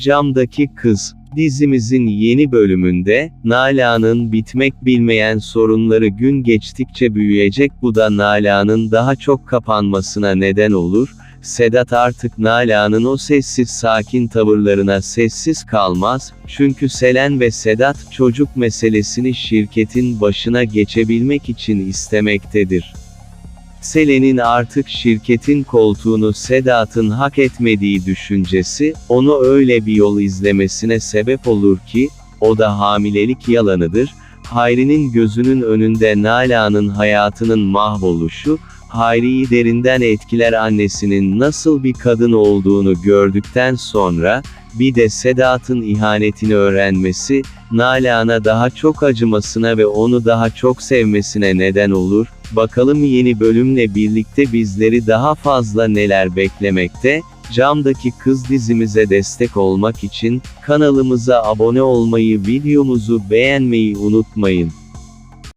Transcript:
Camdaki Kız dizimizin yeni bölümünde, Nalan'ın bitmek bilmeyen sorunları gün geçtikçe büyüyecek bu da Nalan'ın daha çok kapanmasına neden olur, Sedat artık Nalan'ın o sessiz sakin tavırlarına sessiz kalmaz, çünkü Selen ve Sedat çocuk meselesini şirketin başına geçebilmek için istemektedir. Selen'in artık şirketin koltuğunu Sedat'ın hak etmediği düşüncesi, onu öyle bir yol izlemesine sebep olur ki, o da hamilelik yalanıdır, Hayri'nin gözünün önünde Nalan'ın hayatının mahvoluşu, Hayri'yi derinden etkiler annesinin nasıl bir kadın olduğunu gördükten sonra, bir de Sedat'ın ihanetini öğrenmesi, Nalan'a daha çok acımasına ve onu daha çok sevmesine neden olur. Bakalım yeni bölümle birlikte bizleri daha fazla neler beklemekte? Camdaki Kız dizimize destek olmak için kanalımıza abone olmayı, videomuzu beğenmeyi unutmayın.